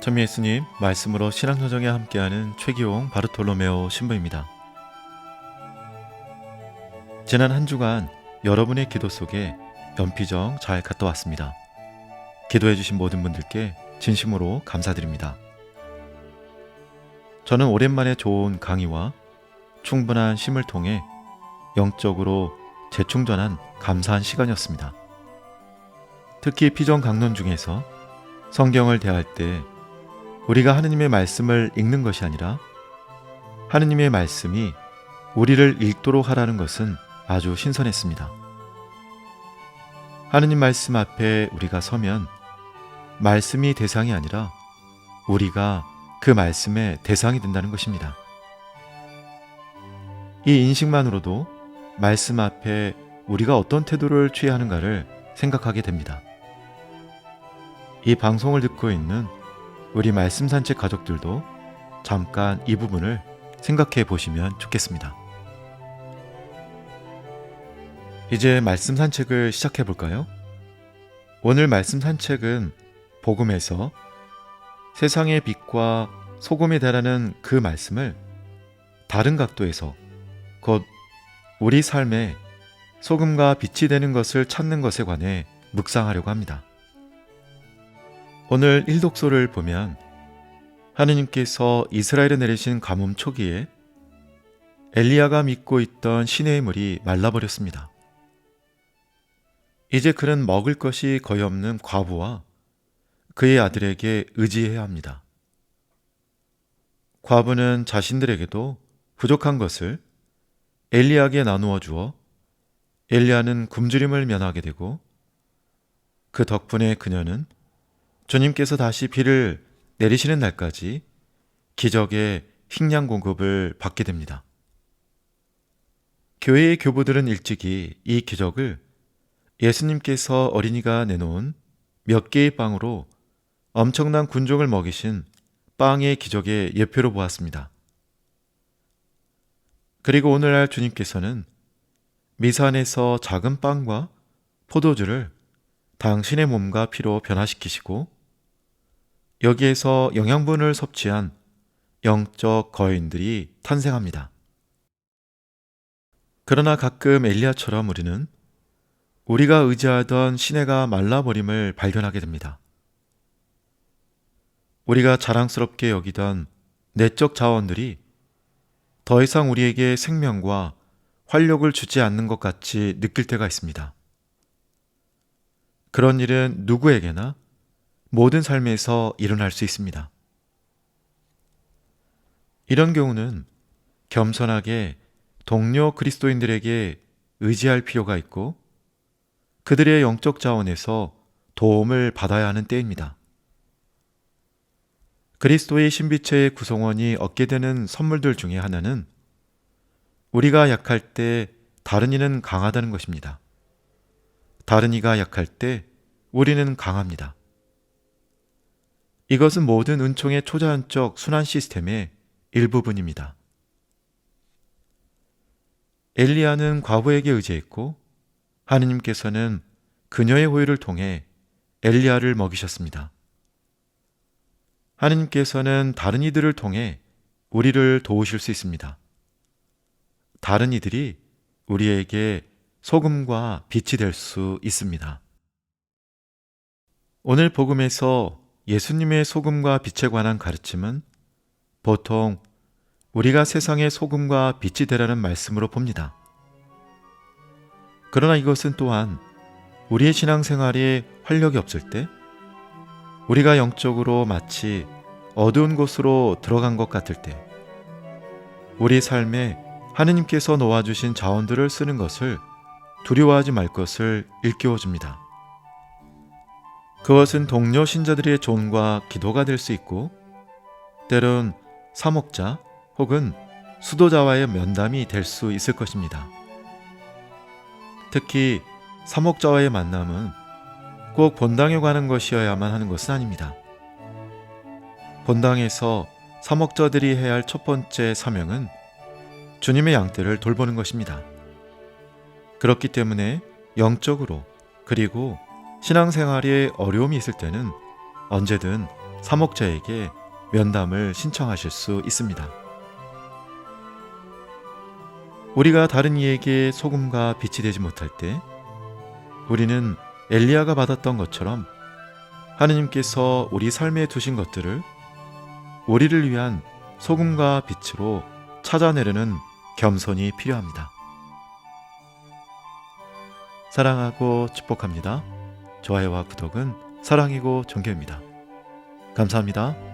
천미 예수님 말씀으로 신앙여정에 함께하는 최기용 바르톨로메오 신부입니다. 지난 한 주간 여러분의 기도 속에 연피정 잘 갔다 왔습니다. 기도해 주신 모든 분들께 진심으로 감사드립니다. 저는 오랜만에 좋은 강의와 충분한 쉼을 통해 영적으로 재충전한 감사한 시간이었습니다. 특히 피정 강론 중에서 성경을 대할 때 우리가 하느님의 말씀을 읽는 것이 아니라 하느님의 말씀이 우리를 읽도록 하라는 것은 아주 신선했습니다. 하느님 말씀 앞에 우리가 서면 말씀이 대상이 아니라 우리가 그 말씀의 대상이 된다는 것입니다. 이 인식만으로도 말씀 앞에 우리가 어떤 태도를 취해야 하는가를 생각하게 됩니다. 이 방송을 듣고 있는 우리 말씀 산책 가족들도 잠깐 이 부분을 생각해 보시면 좋겠습니다. 이제 말씀 산책을 시작해 볼까요? 오늘 말씀 산책은 복음에서 세상의 빛과 소금이 되라는 그 말씀을 다른 각도에서 곧 우리 삶에 소금과 빛이 되는 것을 찾는 것에 관해 묵상하려고 합니다. 오늘 일독소를 보면 하느님께서 이스라엘에 내리신 가뭄 초기에 엘리야가 믿고 있던 신의 물이 말라버렸습니다. 이제 그는 먹을 것이 거의 없는 과부와 그의 아들에게 의지해야 합니다. 과부는 자신들에게도 부족한 것을 엘리야에게 나누어 주어 엘리야는 굶주림을 면하게 되고 그 덕분에 그녀는 주님께서 다시 비를 내리시는 날까지 기적의 식량 공급을 받게 됩니다. 교회의 교부들은 일찍이 이 기적을 예수님께서 어린이가 내놓은 몇 개의 빵으로 엄청난 군종을 먹이신 빵의 기적의 예표로 보았습니다. 그리고 오늘날 주님께서는 미산에서 작은 빵과 포도주를 당신의 몸과 피로 변화시키시고 여기에서 영양분을 섭취한 영적 거인들이 탄생합니다. 그러나 가끔 엘리야처럼 우리는 우리가 의지하던 시내가 말라버림을 발견하게 됩니다. 우리가 자랑스럽게 여기던 내적 자원들이 더 이상 우리에게 생명과 활력을 주지 않는 것 같이 느낄 때가 있습니다. 그런 일은 누구에게나 모든 삶에서 일어날 수 있습니다. 이런 경우는 겸손하게 동료 그리스도인들에게 의지할 필요가 있고 그들의 영적 자원에서 도움을 받아야 하는 때입니다. 그리스도의 신비체의 구성원이 얻게 되는 선물들 중에 하나는 우리가 약할 때 다른 이는 강하다는 것입니다. 다른 이가 약할 때 우리는 강합니다. 이것은 모든 은총의 초자연적 순환 시스템의 일부분입니다. 엘리야는 과부에게 의지했고 하느님께서는 그녀의 호의를 통해 엘리야를 먹이셨습니다. 하느님께서는 다른 이들을 통해 우리를 도우실 수 있습니다. 다른 이들이 우리에게 소금과 빛이 될 수 있습니다. 오늘 복음에서 예수님의 소금과 빛에 관한 가르침은 보통 우리가 세상의 소금과 빛이 되라는 말씀으로 봅니다. 그러나 이것은 또한 우리의 신앙생활에 활력이 없을 때 우리가 영적으로 마치 어두운 곳으로 들어간 것 같을 때 우리 삶에 하느님께서 놓아주신 자원들을 쓰는 것을 두려워하지 말 것을 일깨워 줍니다. 그것은 동료 신자들의 존과 기도가 될 수 있고 때론 사목자 혹은 수도자와의 면담이 될 수 있을 것입니다. 특히 사목자와의 만남은 꼭 본당에 가는 것이어야만 하는 것은 아닙니다. 본당에서 사목자들이 해야 할 첫 번째 사명은 주님의 양떼를 돌보는 것입니다. 그렇기 때문에 영적으로 그리고 신앙생활에 어려움이 있을 때는 언제든 사목자에게 면담을 신청하실 수 있습니다. 우리가 다른 이에게 소금과 빛이 되지 못할 때 우리는 엘리야가 받았던 것처럼 하느님께서 우리 삶에 두신 것들을 우리를 위한 소금과 빛으로 찾아내려는 겸손이 필요합니다. 사랑하고 축복합니다. 좋아요와 구독은 사랑이고 존경입니다. 감사합니다.